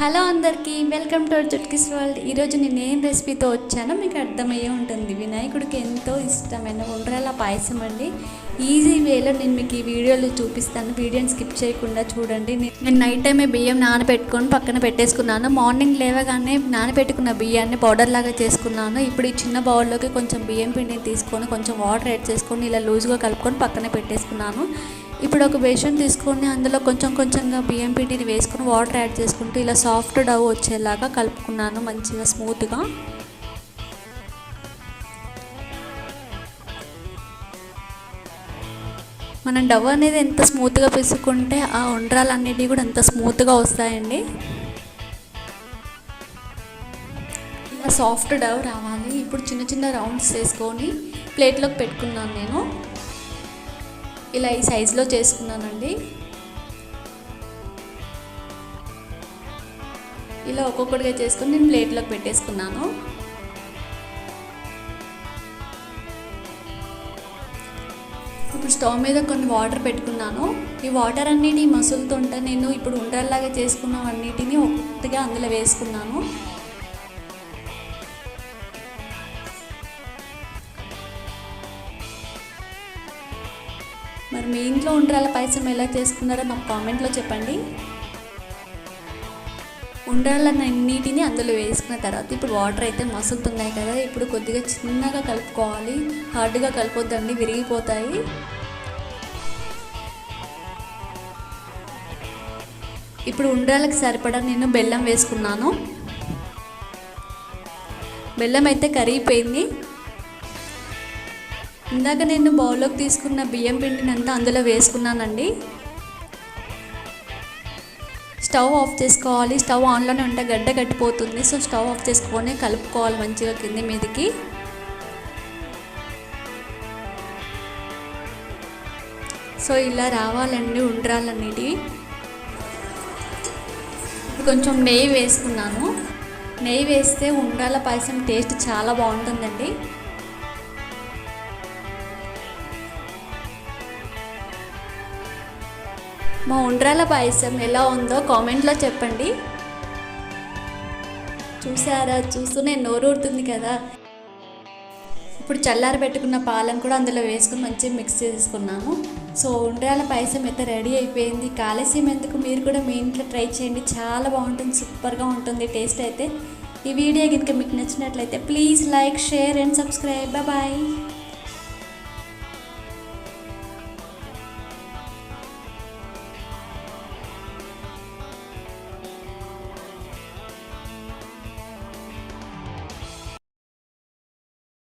Hello అందరికీ welcome to చుట్కిస్ world. ఈరోజు నేను ఏం రెసిపీతో వచ్చానో మీకు అర్థమయ్యే ఉంటుంది. వినాయకుడికి ఎంతో ఇష్టమైన ఉండ్రాల పాయసం అండి. ఈజీ వేలో నేను మీకు ఈ వీడియోలో చూపిస్తాను. వీడియోని స్కిప్ చేయకుండా చూడండి. నేను నైట్ టైమే బియ్యం నానబెట్టుకొని పక్కన పెట్టేసుకున్నాను. మార్నింగ్ లేవగానే నానబెట్టుకున్న బియ్యాన్ని పౌడర్ లాగా చేసుకున్నాను. ఇప్పుడు ఈ చిన్న బౌల్లోకి కొంచెం బియ్యం పిండిని తీసుకొని కొంచెం వాటర్ యాడ్ చేసుకొని ఇలా లూజ్గా కలుపుకొని పక్కన పెట్టేసుకున్నాను. ఇప్పుడు ఒక బేషన్ తీసుకొని అందులో కొంచెం కొంచెంగా బియ్యం పిండిని వేసుకొని వాటర్ యాడ్ చేసుకుంటూ ఇలా సాఫ్ట్ డవ్ వచ్చేలాగా కలుపుకున్నాను మంచిగా స్మూత్గా మనం డవ్ అనేది ఎంత స్మూత్గా పిసుకుంటే ఆ ఉండ్రాలు అన్నిటివి కూడా అంత స్మూత్గా వస్తాయండి. ఇలా సాఫ్ట్ డవ్ రావాలి. ఇప్పుడు చిన్న చిన్న రౌండ్స్ చేసుకొని ప్లేట్లోకి పెట్టుకున్నాను నేను. ఇలా ఈ సైజులో చేసుకున్నానండి. ఇలా ఒక్కొక్కటిగా చేసుకుని నేను ప్లేట్లోకి పెట్టేసుకున్నాను. ఇప్పుడు స్టవ్ మీద కొన్ని వాటర్ పెట్టుకున్నాను. ఈ వాటర్ అన్నిటి మసులుతుంటే నేను ఇప్పుడు ఉండల్లాగా చేసుకున్నవన్నిటిని ఒక్కొక్కటిగా అందులో వేసుకున్నాను. మరి మీ ఇంట్లో ఉండ్రాల పాయసం ఎలా చేసుకున్నారో నాకు కామెంట్లో చెప్పండి. ఉండ్రాలన్నిటిని అందులో వేసుకున్న తర్వాత ఇప్పుడు వాటర్ అయితే మసులుతున్నాయి కదా ఇప్పుడు కొద్దిగా చిన్నగా కలుపుకోవాలి. హార్డ్గా కలపొద్దండి విరిగిపోతాయి. ఇప్పుడు ఉండ్రాలకు సరిపడా నేను బెల్లం వేసుకున్నాను. బెల్లం అయితే కరిగిపోయింది. ఇందాక నేను బౌల్లోకి తీసుకున్న బియ్యం పిండిని అంతా అందులో వేసుకున్నానండి. స్టవ్ ఆఫ్ చేసుకోవాలి. స్టవ్ ఆన్లోనే ఉంటే గడ్డ కట్టిపోతుంది సో స్టవ్ ఆఫ్ చేసుకొని కలుపుకోవాలి మంచిగా కింది మీదకి. సో ఇలా రావాలండి ఉండ్రాలన్నిటివి కొంచెం నెయ్యి వేసుకున్నాను. నెయ్యి వేస్తే ఉండ్రాల పాయసం టేస్ట్ చాలా బాగుంటుందండి. మా ఉండ్రాల పాయసం ఎలా ఉందో కామెంట్లో చెప్పండి. చూసారా? చూస్తూనే నోరూరుతుంది కదా. ఇప్పుడు చల్లారి పెట్టుకున్న పాలను కూడా అందులో వేసుకుని మంచిగా మిక్స్ చేసుకున్నాము. సో ఉండ్రాల పాయసం అయితే రెడీ అయిపోయింది. కాలేసీం ఎందుకు మీరు కూడా మీ ఇంట్లో ట్రై చేయండి. చాలా బాగుంటుంది సూపర్గా ఉంటుంది టేస్ట్ అయితే. ఈ వీడియో కనుక మీకు నచ్చినట్లయితే please like share and subscribe. Bye.